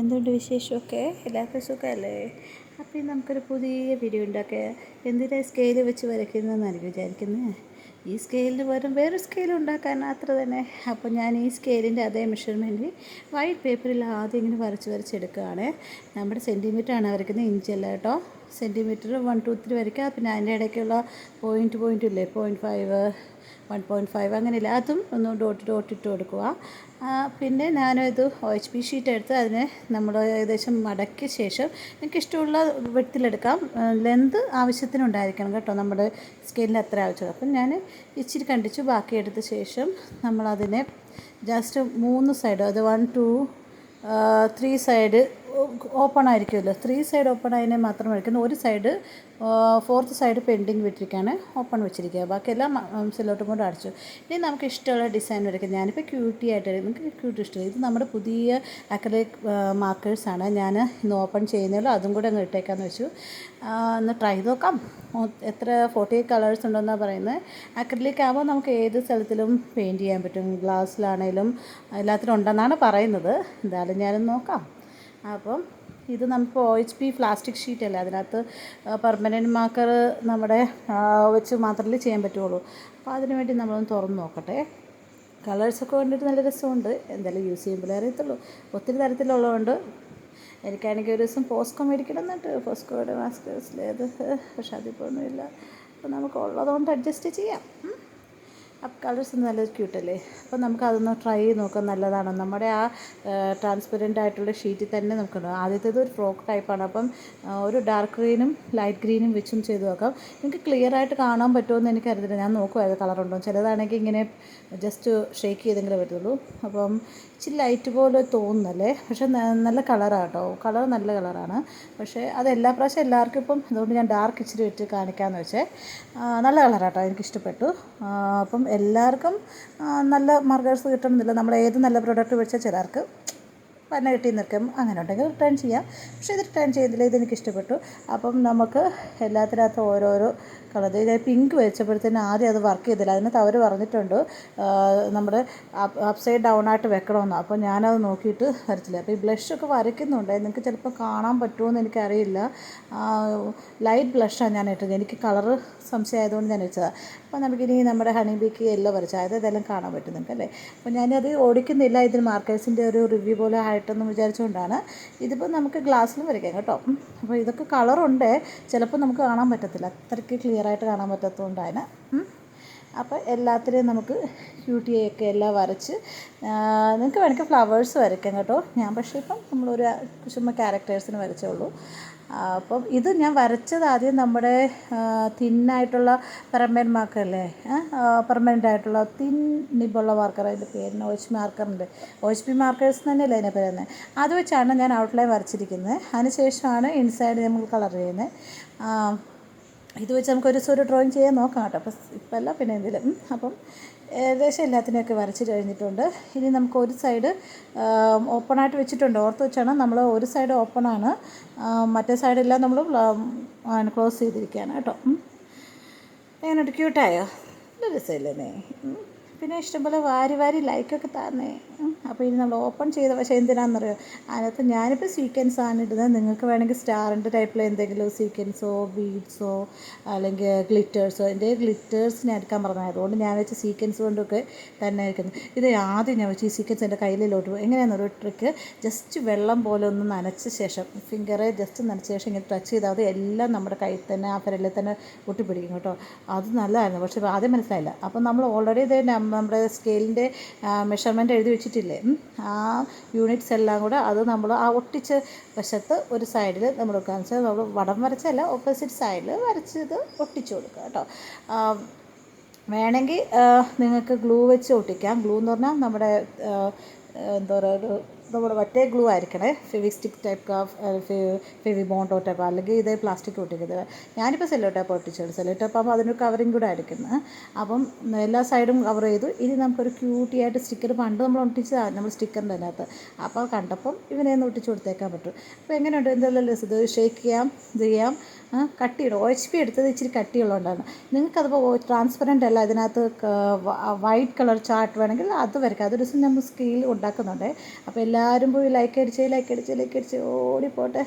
എന്തുണ്ട് വിശേഷമൊക്കെ? എല്ലാവർക്കും സുഖമല്ലേ? അപ്പോൾ നമുക്കൊരു പുതിയ വീഡിയോ ഉണ്ടാക്കുക എന്തിനാ സ്കെയിൽ വെച്ച് വരയ്ക്കുന്നതെന്നാണ് വിചാരിക്കുന്നത് ഈ സ്കെയിലിന് പകരം വേറൊരു സ്കെയിൽ ഉണ്ടാക്കാൻ അത്ര തന്നെ. അപ്പോൾ ഞാൻ ഈ സ്കെയിലിന്റെ അതേ മെഷർമെന്റ് വൈറ്റ് പേപ്പറിൽ ആദ്യം ഇങ്ങനെ വരച്ച് വരച്ചെടുക്കുകയാണ് നമ്മുടെ സെന്റിമീറ്ററാണ് വരയ്ക്കുന്നത് ഇഞ്ചല്ല കേട്ടോ. സെന്റിമീറ്റർ വൺ ടു ത്രീ വരയ്ക്കുക. പിന്നെ അതിന്റെ ഇടയ്ക്കുള്ള പോയിന്റ് പോയിന്റ് ഇല്ലേ? Point five one point five അങ്ങനെയില്ല? അതും ഒന്ന് ഡോട്ട് ഡോട്ട് ഇട്ട് കൊടുക്കുക. പിന്നെ ഞാനിത് ഒ എച്ച് പി ഷീറ്റ് എടുത്ത് അതിനെ നമ്മൾ ഏകദേശം മടക്കിയ ശേഷം നിങ്ങൾക്ക് ഇഷ്ടമുള്ള വെട്ടിലെടുക്കാം ലെന്ത് ആവശ്യത്തിനുണ്ടായിരിക്കണം കേട്ടോ നമ്മുടെ സ്കെയിലിന് അത്ര ആവശ്യം അപ്പം ഞാൻ ഇച്ചിരി കണ്ടിച്ചു ബാക്കി എടുത്ത ശേഷം നമ്മളതിനെ ജസ്റ്റ് മൂന്ന് സൈഡ് അത് one two three side open ആയിരിക്കുമല്ലോ. ത്രീ സൈഡ് ഓപ്പൺ ആയതിനെ മാത്രം വരയ്ക്കുന്നു ഒരു സൈഡ് ഫോർത്ത് സൈഡ് പെൻഡിങ് വിട്ടിരിക്കുകയാണ്. ഓപ്പൺ വെച്ചിരിക്കുക. ബാക്കിയെല്ലാം സിലോട്ടും കൊണ്ട് അടച്ചു. ഇനി നമുക്ക് ഇഷ്ടമുള്ള ഡിസൈൻ വരയ്ക്കാം. ഞാനിപ്പോൾ ക്യൂട്ടി ആയിട്ട് നിങ്ങൾക്ക് ക്യൂട്ടി ഇഷ്ടം ഇത് നമ്മുടെ പുതിയ അക്രലിക് മാർക്കേഴ്സാണ് ഞാൻ ഇന്ന് ഓപ്പൺ ചെയ്യുന്നതിലും അതും കൂടെ അങ്ങ് ഇട്ടേക്കാന്ന് വെച്ചു. ഒന്ന് ട്രൈ നോക്കാം. എത്ര ഫോർട്ടി എയ്റ്റ് കളേഴ്സ് ഉണ്ടെന്നാണ് പറയുന്നത് അക്രിലിക് ആവുമ്പോൾ നമുക്ക് ഏത് സ്ഥലത്തിലും പെയിന്റ് ചെയ്യാൻ പറ്റും. ഗ്ലാസ്സിലാണേലും എല്ലാത്തിലും ഉണ്ടെന്നാണ് പറയുന്നത്. എന്തായാലും ഞാനും നോക്കാം. അപ്പം ഇത് നമുക്ക് O H P plastic sheet അല്ലേ? അതിനകത്ത് പെർമനന്റ് മാർക്കർ നമ്മുടെ വെച്ച് മാത്രമേ ചെയ്യാൻ പറ്റുള്ളൂ. അപ്പോൾ അതിനുവേണ്ടി നമ്മളൊന്ന് തുറന്ന് നോക്കട്ടെ. കളേഴ്സൊക്കെ കണ്ടിട്ട് നല്ല രസമുണ്ട്. എന്തായാലും യൂസ് ചെയ്യുമ്പോഴേ അറിയത്തുള്ളൂ. ഒത്തിരി തരത്തിലുള്ളതുകൊണ്ട് എനിക്കാണെങ്കിൽ ഒരു ദിവസം പോസ്കോ മേടിക്കണം എന്നിട്ട് പോസ്കോയുടെ മാസ്കേഴ്സിലേത് പക്ഷെ അതിപ്പോൾ ഒന്നുമില്ല അപ്പോൾ നമുക്ക് ഉള്ളതുകൊണ്ട് അഡ്ജസ്റ്റ് ചെയ്യാം. അപ്പോൾ കളേഴ്സ് നല്ല ക്യൂട്ടല്ലേ? അപ്പോൾ നമുക്ക് അതൊന്ന് ട്രൈ ചെയ്ത് നോക്കാം നല്ലതാണ്. നമ്മുടെ ആ ട്രാൻസ്പെറന്റ് ആയിട്ടുള്ള ഷീറ്റിൽ തന്നെ നമുക്ക് ആദ്യത്തേത് ഒരു ഫ്രോക്ക് ടൈപ്പാണ് അപ്പം ഒരു ഡാർക്ക് ഗ്രീനും ലൈറ്റ് ഗ്രീനും വെച്ചും ചെയ്ത് നോക്കാം. നിങ്ങൾക്ക് ക്ലിയർ ആയിട്ട് കാണാൻ പറ്റുമെന്ന് എനിക്കറിയത്തില്ല ഞാൻ നോക്കുമായിരുന്നു കളറുണ്ടോ ചിലതാണെങ്കിൽ ഇങ്ങനെ ജസ്റ്റ് ഷേക്ക് ചെയ്തെങ്കിലേ പറ്റുള്ളൂ അപ്പം ഇച്ചിരി ലൈറ്റ് പോലെ തോന്നുന്നല്ലേ? പക്ഷേ നല്ല കളറാണ് കേട്ടോ കളർ നല്ല കളറാണ് പക്ഷേ അത് എല്ലാ പ്രാവശ്യം എല്ലാവർക്കും ഇപ്പം അതുകൊണ്ട് ഞാൻ ഡാർക്ക് ഇച്ചിരി വെച്ച് കാണിക്കാമെന്ന് വെച്ചേ. നല്ല കളറാണ് കളറാട്ടോ എനിക്കിഷ്ടപ്പെട്ടു. അപ്പം എല്ലാവർക്കും നല്ല മാർക്കേഴ്സ് കിട്ടണമെന്നില്ല. നമ്മൾ ഏത് നല്ല പ്രോഡക്റ്റ് മേടിച്ചാൽ ചിലർക്ക് പന്ന കിട്ടി നിൽക്കും. അങ്ങനെ ഉണ്ടെങ്കിൽ റിട്ടേൺ ചെയ്യാം. പക്ഷേ ഇത് റിട്ടേൺ ചെയ്യുന്നില്ല ഇതെനിക്ക് ഇഷ്ടപ്പെട്ടു. അപ്പം നമുക്ക് എല്ലാത്തിനകത്തും ഓരോരോ കളർ. ഇത് പിങ്ക് വെച്ചപ്പോഴത്തേനും ആദ്യം അത് വർക്ക് ചെയ്തില്ല. അതിനകത്ത് അവർ പറഞ്ഞിട്ടുണ്ട് നമ്മുടെ അപ്സൈഡ് സൈഡ് ഡൗൺ ആയിട്ട് വെക്കണമെന്ന് അപ്പോൾ ഞാനത് നോക്കിയിട്ട് വരച്ചില്ല അപ്പോൾ ഈ ബ്ലഷൊക്കെ വരയ്ക്കുന്നുണ്ട്. നിങ്ങൾക്ക് ചിലപ്പോൾ കാണാൻ പറ്റുമോ എന്ന് എനിക്കറിയില്ല ലൈറ്റ് ബ്ലഷാണ് ഞാൻ ഇട്ടത്. എനിക്ക് കളറ് സംശയമായതുകൊണ്ട് ഞാൻ വെച്ചതാണ് അപ്പോൾ നമുക്കിനി നമ്മുടെ ഹണി ബീക്ക് യെല്ലോ വരച്ച അതായത് ഇതെല്ലാം കാണാൻ പറ്റും നിങ്ങൾക്ക് അല്ലേ? അപ്പോൾ ഞാനത് ഓടിക്കുന്നില്ല. ഇതിൽ മാർക്കേഴ്സിന്റെ ഒരു റിവ്യൂ പോലെ ആയിട്ടെന്ന് വിചാരിച്ചുകൊണ്ടാണ് ഇതിപ്പോൾ നമുക്ക് ഗ്ലാസ്സിലും വരയ്ക്കാം കേട്ടോ. അപ്പോൾ ഇതൊക്കെ കളറുണ്ട് ചിലപ്പോൾ നമുക്ക് കാണാൻ പറ്റത്തില്ല. അത്രയ്ക്ക് ക്ലിയർ ആയിട്ട് കാണാൻ പറ്റാത്തതുകൊണ്ടാണ്. അപ്പോൾ എല്ലാത്തിനെയും നമുക്ക് ക്യൂട്ടിയൊക്കെ എല്ലാം വരച്ച് നിങ്ങൾക്ക് വേണമെങ്കിൽ ഫ്ലവേഴ്സ് വരയ്ക്കാം കേട്ടോ. ഞാൻ പക്ഷേ ഇപ്പം നമ്മളൊരു ചുമ്മാ ക്യാരക്ടേഴ്സിന് വരച്ചുള്ളൂ അപ്പം ഇത് ഞാൻ വരച്ചത് ആദ്യം നമ്മുടെ തിന്നായിട്ടുള്ള പെർമനന്റ് മാർക്കറല്ലേ? പെർമനന്റ് ആയിട്ടുള്ള തിൻ നിബുള്ള മാർക്കർ അതിന്റെ പേരിന് ഒ എച്ച് മാർക്കറുണ്ട് ഒ എച്ച് പി മാർക്കേഴ്സ് തന്നെയല്ലേ അതിനെ പറയുന്നത് അത് വെച്ചാണ് ഞാൻ ഔട്ട്ലൈൻ വരച്ചിരിക്കുന്നത്. അതിനുശേഷമാണ് ഇൻസൈഡ് നമ്മൾ കളർ ചെയ്യുന്നത്. ഇത് വെച്ച് നമുക്ക് ഒരു ഡ്രോയിങ് ചെയ്യാൻ നോക്കാം കേട്ടോ. അപ്പം ഇപ്പം അല്ല പിന്നെ എന്തെങ്കിലും. അപ്പം ഏകദേശം എല്ലാത്തിനെയൊക്കെ വരച്ച് കഴിഞ്ഞിട്ടുണ്ട്. ഇനി നമുക്ക് ഒരു സൈഡ് ഓപ്പണായിട്ട് വെച്ചിട്ടുണ്ട്. ഓർത്ത് വെച്ചാണ് നമ്മൾ ഒരു സൈഡ് ഓപ്പണാണ് മറ്റേ സൈഡെല്ലാം നമ്മൾ ക്ലോസ് ചെയ്തിരിക്കുകയാണ് കേട്ടോ. എങ്ങനെ ക്യൂട്ടായോ നല്ല രസമില്ലേ പിന്നെ ഇഷ്ടംപോലെ വാരി വാരി ലൈക്കൊക്കെ തന്നേ. അപ്പോൾ ഇനി നമ്മൾ ഓപ്പൺ ചെയ്ത പക്ഷേ എന്തിനാണെന്നറിയോ അതിനകത്ത് ഞാനിപ്പോൾ സീക്വൻസ് ആണ് ഇടുന്നത്. നിങ്ങൾക്ക് വേണമെങ്കിൽ സ്റ്റാറിന്റെ ടൈപ്പിൽ എന്തെങ്കിലും സീക്വൻസോ ബീഡ്സോ അല്ലെങ്കിൽ ഗ്ലിറ്റേഴ്സോ എന്റെ ഗ്ലിറ്റേഴ്സിനെ എടുക്കാൻ പറഞ്ഞത് അതുകൊണ്ട് ഞാൻ വെച്ച് സീക്വൻസ് കൊണ്ടൊക്കെ തന്നെ ഇരിക്കുന്നത് ഇത് ആദ്യം ഞാൻ വെച്ച് ഈ സീക്വൻസ് എന്റെ കയ്യിലോട്ട് പോകും എങ്ങനെയാണെന്നൊരു ട്രിക്ക് ജസ്റ്റ് വെള്ളം പോലെ ഒന്ന് നനച്ച ശേഷം ഫിംഗറെ ജസ്റ്റ് നനച്ച ശേഷം ഇങ്ങനെ ടച്ച് ചെയ്താൽ അത് എല്ലാം നമ്മുടെ കയ്യിൽ തന്നെ ആ പെരലിൽ തന്നെ ഒട്ടിപ്പിടിക്കും കേട്ടോ. അത് നല്ലതായിരുന്നു. പക്ഷേ ആദ്യം മനസ്സിലായില്ല. അപ്പം നമ്മൾ ഓൾറെഡി ഇത് നമ്മുടെ സ്കെയിലിന്റെ മെഷർമെന്റ് എഴുതി വെച്ചിട്ടില്ലേ? ആ യൂണിറ്റ്സ് എല്ലാം കൂടെ അത് നമ്മൾ ആ ഒട്ടിച്ച വശത്ത് ഒരു സൈഡിൽ നമ്മൾ കാണിച്ചാൽ നമ്മൾ വടം വരച്ചല്ല ഓപ്പോസിറ്റ് സൈഡിൽ വരച്ചത് ഒട്ടിച്ചു കൊടുക്കുക കേട്ടോ. വേണമെങ്കിൽ നിങ്ങൾക്ക് ഗ്ലൂ വെച്ച് ഒട്ടിക്കാം. ഗ്ലൂ എന്ന് പറഞ്ഞാൽ നമ്മുടെ എന്താ പറയുക ഒരു നമ്മുടെ മറ്റേ ഗ്ലൂ ആയിരിക്കണേ. ഫെവി സ്റ്റിക്ക് ടൈപ്പ് ഓഫ് ഫെവി ബോണ്ടോ ടൈപ്പ് അല്ലെങ്കിൽ ഇതേ പ്ലാസ്റ്റിക് ഒട്ടിക്കുന്നത്. ഞാനിപ്പോൾ സെല്ലോ ടൈപ്പ് ഒട്ടിച്ചത്. സെല്ലോ ടൈപ്പ് ആകുമ്പോൾ അതിനൊരു കവറിങ് കൂടെ ആയിരിക്കുന്നത് അപ്പം എല്ലാ സൈഡും കവർ ചെയ്തു. ഇനി നമുക്കൊരു ക്യൂട്ടി ആയിട്ട് സ്റ്റിക്കർ പണ്ട് നമ്മൾ ഒട്ടിച്ചതാണ് നമ്മൾ സ്റ്റിക്കറിന്റെ അതിനകത്ത്. അപ്പോൾ കണ്ടപ്പം ഇവനെ ഒന്ന് ഒട്ടിച്ച് കൊടുത്തേക്കാൻ പറ്റും. അപ്പോൾ എങ്ങനെയുണ്ട്? എന്തെല്ലാം ഇത് ഷേക്ക് ചെയ്യാം ഇത് ചെയ്യാം. കട്ടിയിടും ഒ എച്ച് പി എടുത്തത് ഇച്ചിരി കട്ടിയുള്ളതുകൊണ്ടാണ്. നിങ്ങൾക്കതിപ്പോൾ ട്രാൻസ്പെറന്റ് അല്ല അതിനകത്ത് വൈറ്റ് കളർ ചാർട്ട് വേണമെങ്കിൽ അത് വരയ്ക്കാം. അതൊരു ദിവസം നമ്മൾ സ്കെയിൽ ഉണ്ടാക്കുന്നുണ്ട്. അപ്പോൾ എല്ലാ എല്ലാവരും പോയി ലൈക്ക് അടിച്ച് ലൈക്ക് അടിച്ച് ലൈക്ക് അടിച്ച് ഓടിപ്പോട്ടെ.